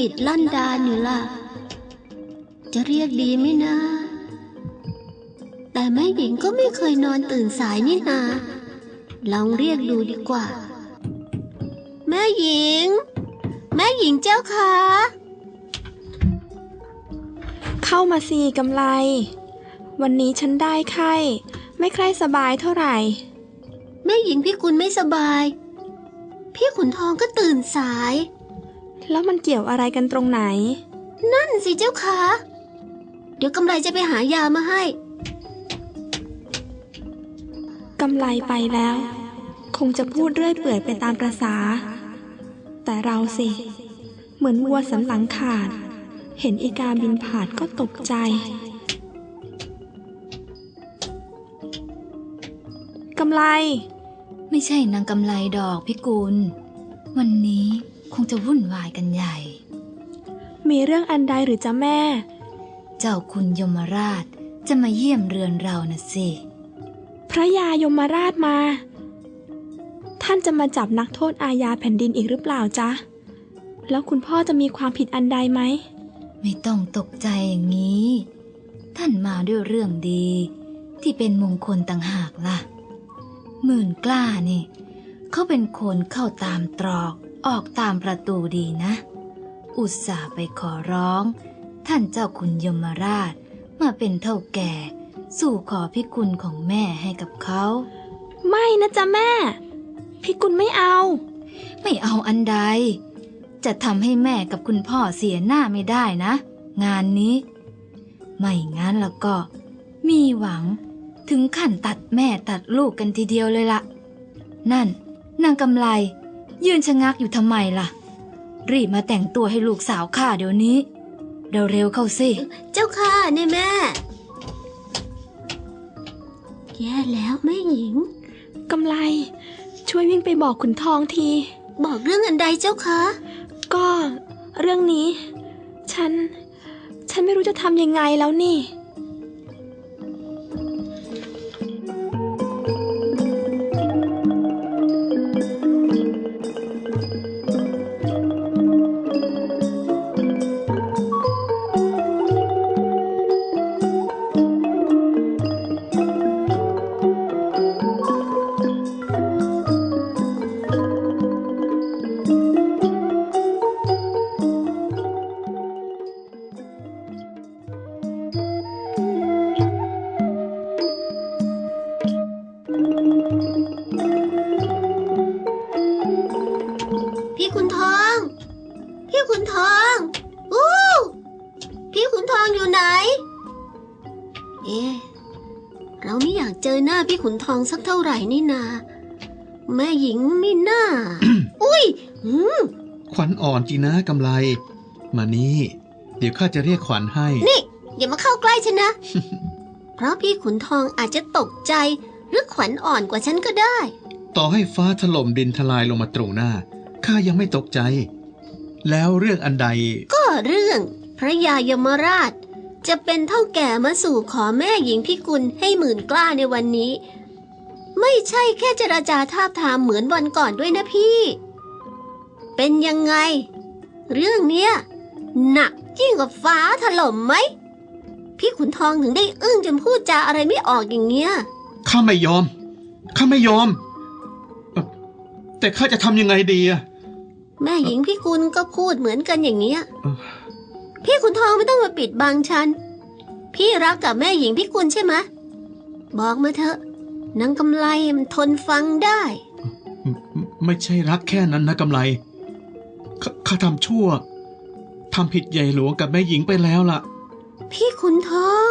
ติดลั่นดานอยู่ล่ะ จะเรียกดีไหมนะ แต่แม่หญิงก็ไม่เคยนอนตื่นสายนี่นา ลองเรียกดูดีกว่า แม่หญิง แม่หญิงเจ้าคะเข้ามาสิกำไร วันนี้ฉันได้ไข้ ไม่ใครสบายเท่าไหร่ แม่หญิงพี่คุณไม่สบาย พี่ขุนทองก็ตื่นสาย แล้วมันเกี่ยวอะไรกันตรงไหน นั่นสิเจ้าคะเดี๋ยวกำไรจะไปหายามาให้ กำไรไปแล้ว คงจะพูดเรื่อยเปื่อยไปตามประษา แต่เราสิ เหมือนวัวสันหลังขาด เห็นอีกาบินผ่านก็ตกใจ กำไร ไม่ใช่นางกำไรดอกพิกุล วันนี้ คงจะวุ่นวายกันใหญ่ มีเรื่องอันใดหรือจ๊ะแม่ เจ้าคุณยมราชจะมาเยี่ยมเรือนเรานะสิ พระยายมราชมา ท่านจะมาจับนักโทษอาญาแผ่นดินอีกหรือเปล่าจ๊ะ แล้วคุณพ่อจะมีความผิดอันใดไหม ไม่ต้องตกใจอย่างนี้ ท่านมาด้วยเรื่องดี ที่เป็นมงคลต่างหากล่ะ หมื่นกล้านี่ เขาเป็นคนเข้าตามตรอก ออกตามประตูดีนะ อุตส่าห์ไปขอร้อง ท่านเจ้าคุณยมราชมาเป็นเท่าแก่ สู่ขอพิคุณของแม่ให้กับเขา ไม่นะจ๊ะแม่พี่กุลไม่เอา ไม่เอาอันใด จะทำให้แม่กับคุณพ่อเสียหน้าไม่ได้นะ งานนี้ ไม่งั้นแล้วก็ มีหวังถึงขั้นตัดแม่ตัดลูกกันทีเดียวเลยละ่ะ นั่นนางกำไร ยืนชะงักอยู่ทำไมล่ะ รีบมาแต่งตัวให้ลูกสาวข้าเดี๋ยวนี้เร็วๆเข้าสิ เจ้าค่ะเนี่ยแม่ แย่แล้วแม่หญิง กำไร ช่วยวิ่งไปบอกขุนทองที บอกเรื่องอันใดเจ้าคะ ก็เรื่องนี้ ฉัน ฉันไม่รู้จะทำยังไงแล้วนี่ องอยู่ไหน เอ๊ะเราไม่อยากเจอหน้าพี่ขุนทองสักเท่าไหร่นี่นา แม่หญิงไม่น่า อุ้ยอืมขวัญอ่อนจริงนะกำไร มานี่ เดี๋ยวข้าจะเรียกขวัญให้ นี่ อย่ามาเข้าใกล้ฉันนะ เพราะพี่ขุนทองอาจจะตกใจ หรือขวัญอ่อนกว่าฉันก็ได้ ต่อให้ฟ้าถล่มดินทลายลงมาตรงหน้าข้ายังไม่ตกใจ แล้วเรื่องอันใด ก็เรื่อง พระยายมราช จะเป็นเท่าแก่มาสู่ขอแม่หญิงพิกุลให้หมื่นกล้าในวันนี้ ไม่ใช่แค่เจราจาทาบทามเหมือนวันก่อนด้วยนะพี่ เป็นยังไง เรื่องเนี้ยหนักยิ่งกว่าฟ้าถล่มไหม พี่ขุนทองถึงได้อึ้งจนพูดจาอะไรไม่ออกอย่างเงี้ยข้าไม่ยอม ข้าไม่ยอมเอ่อแต่ข้าจะทำยังไงดีอะแม่หญิงพี่กุลก็พูดเหมือนกันอย่างเงี้ยเอ่อ พี่ขุนทองไม่ต้องมาปิดบังฉัน พี่รักกับแม่หญิงพี่กุลใช่ไหมบอกมาเถอะนางกำไรมันทนฟังได้ไม่ไม่ใช่รักแค่นั้นนะกำไรข้าข้าทำชั่วทำผิดใหญ่หลวงกับแม่หญิงไปแล้วล่ะ พี่ขุนทอง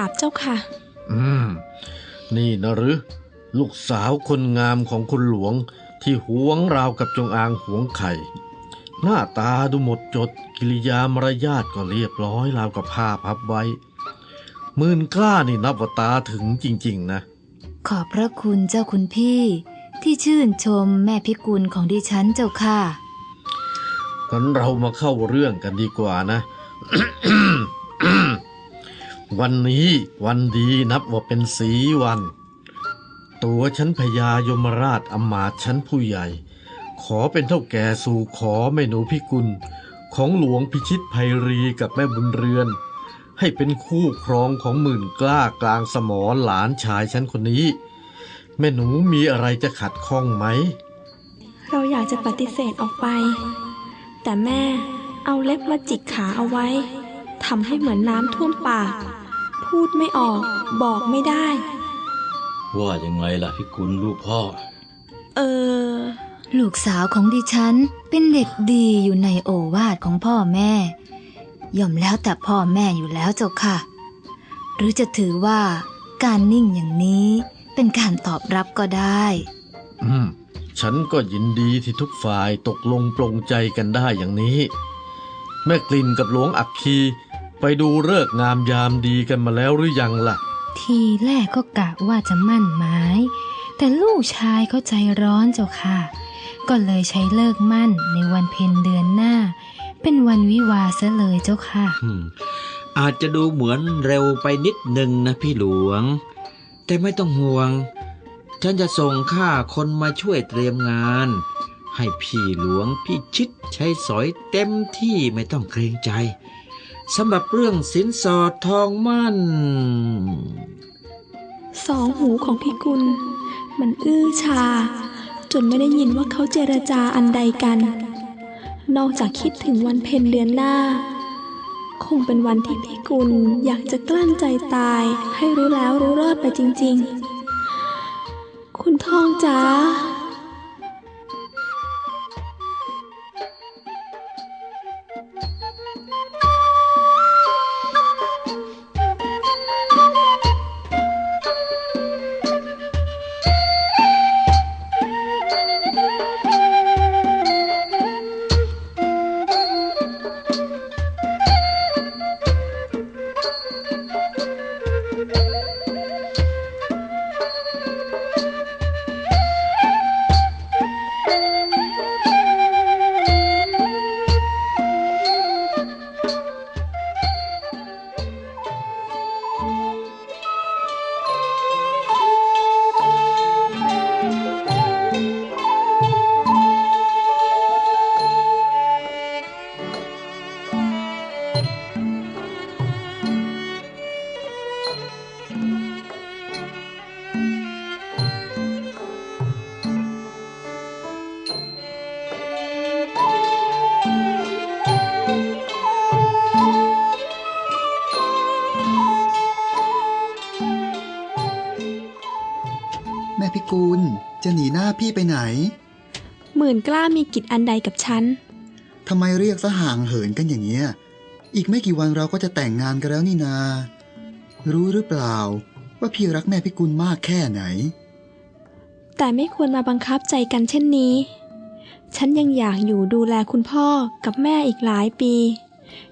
ราบเจ้าค่ะ อืม นี่นะหรือ ลูกสาวคนงามของคุณหลวงที่หวงราวกับจงอางหวงไข่ หน้าตาดูหมดจดกิริยามารยาทก็เรียบร้อยราวกับผ้าพับไว้หมื่นกล้านี่นับว่าตาถึงจริง ๆ นะ ขอบพระคุณเจ้าคุณพี่ ที่ชื่นชมแม่พิกุลของดิฉันเจ้าค่ะงั้นเรามาเข้าเรื่องกันดีกว่านะ วันนี้วันดีนับว่าเป็นสีวัน ตัวฉันพญายมราชอำมาตชั้นผู้ใหญ่ ขอเป็นเท่าแก่สู่ขอแม่หนูพิกุล ของหลวงพิชิตภัยรีกับแม่บุญเรือน ให้เป็นคู่ครองของหมื่นกล้ากลางสมอหลานชายฉันคนนี้ แม่หนูมีอะไรจะขัดข้องไหม เราอยากจะปฏิเสธออกไป แต่แม่เอาเล็บมาจิกขาเอาไว้ทำให้เหมือนน้ำท่วมปาก พูดไม่ออก บอกไม่ได้ ว่ายังไงล่ะพี่กุลลูกพ่อ เออ ลูกสาวของดิฉันเป็นเด็กดีอยู่ในโอวาทของพ่อแม่ ย่อมแล้วแต่พ่อแม่อยู่แล้วเจ้าค่ะ หรือจะถือว่าการนิ่งอย่างนี้เป็นการตอบรับก็ได้ อืม ฉันก็ยินดีที่ทุกฝ่ายตกลงปลงใจกันได้อย่างนี้ แม่กลิ่นกับหลวงอักคี ไปดูเลิกษ์งามยามดีกันมาแล้วหรือยังล่ะ ทีแรกก็กะว่าจะมั่นหมาย แต่ลูกชายเขาใจร้อนเจ้าค่ะ ก็เลยใช้เลิกมั่นในวันเพ็ญเดือนหน้า เป็นวันวิวาห์ซะเลยเจ้าค่ะอืมอาจจะดูเหมือนเร็วไปนิดหนึ่งนะพี่หลวง แต่ไม่ต้องห่วง ฉันจะส่งข้าคนมาช่วยเตรียมงาน ให้พี่หลวงพี่ชิดใช้สอยเต็มที่ไม่ต้องเกรงใจ สำหรับเรื่องสินสอดทองมั่น สองหูของพี่กุล มันอื้อชา จนไม่ได้ยินว่าเขาเจรจาอันใดกัน นอกจากคิดถึงวันเพ็ญเดือนหน้า คงเป็นวันที่พี่กุลอยากจะกลั้นใจตายให้รู้แล้วรู้รอดไปจริง ๆ คุณทองจ๋า หนหมื่นกล้ามีกิจอันใดกับฉันทำไมเรียกซะห่างเหินกันอย่างเงี้ย อีกไม่กี่วันเราก็จะแต่งงานกันแล้วนี่นา รู้หรือเปล่า ว่าพี่รักแม่พิกุลมากแค่ไหน แต่ไม่ควรมาบังคับใจกันเช่นนี้ ฉันยังอยากอยู่ดูแลคุณพ่อกับแม่อีกหลายปี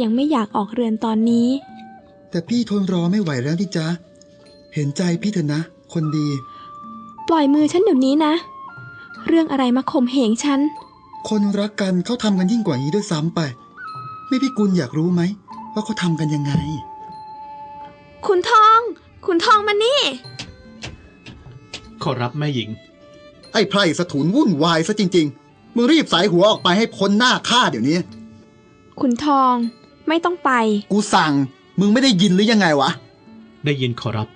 ยังไม่อยากออกเรือนตอนนี้ แต่พี่ทนรอไม่ไหวแล้วนี่จ๊ะ เห็นใจพี่เถอะนะ คนดี ปล่อยมือฉันเดี๋ยวนี้นะ เรื่องอะไรมาข่มเหงฉัน คนรักกันเขาทำกันยิ่งกว่านี้ด้วยซ้ำไป ไม่พี่กุลอยากรู้ไหม ว่าเขาทำกันยังไง คุณทอง คุณทองมานี่ ขอรับแม่หญิง ไอ้ไพร่สถุนวุ่นวายซะจริง ๆ มึงรีบสายหัวออกไปให้พ้นหน้าข้าเดี๋ยวนี้ คุณทองไม่ต้องไป กูสั่ง มึงไม่ได้ยินหรือยังไงวะ ได้ยินขอรับ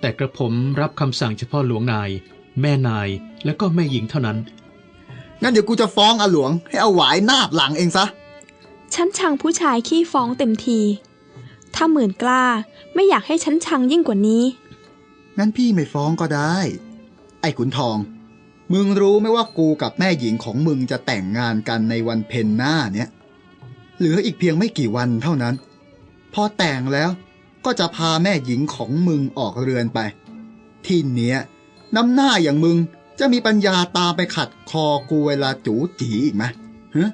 แต่กระผมรับคำสั่งเฉพาะหลวงนาย แม่นายและก็แม่หญิงเท่านั้น งั้นเดี๋ยวกูจะฟ้องอาหลวง ให้เอาหวายนาบหลังเองซะ ฉันชังผู้ชายขี้ฟ้องเต็มที ถ้าหมื่นกล้าไม่อยากให้ฉันชังยิ่งกว่านี้ งั้นพี่ไม่ฟ้องก็ได้ ไอ้ขุนทอง มึงรู้ไหมว่ากูกับแม่หญิงของมึงจะแต่งงานกันในวันเพ็ญหน้าเนี่ย เหลืออีกเพียงไม่กี่วันเท่านั้น พอแต่งแล้วก็จะพาแม่หญิงของมึงออกเรือนไป ที่เนี้ย น้ำหน้าอย่างมึงจะมีปัญญาตามไปขัดคอกูเวลาจูจีอีกไหมฮะ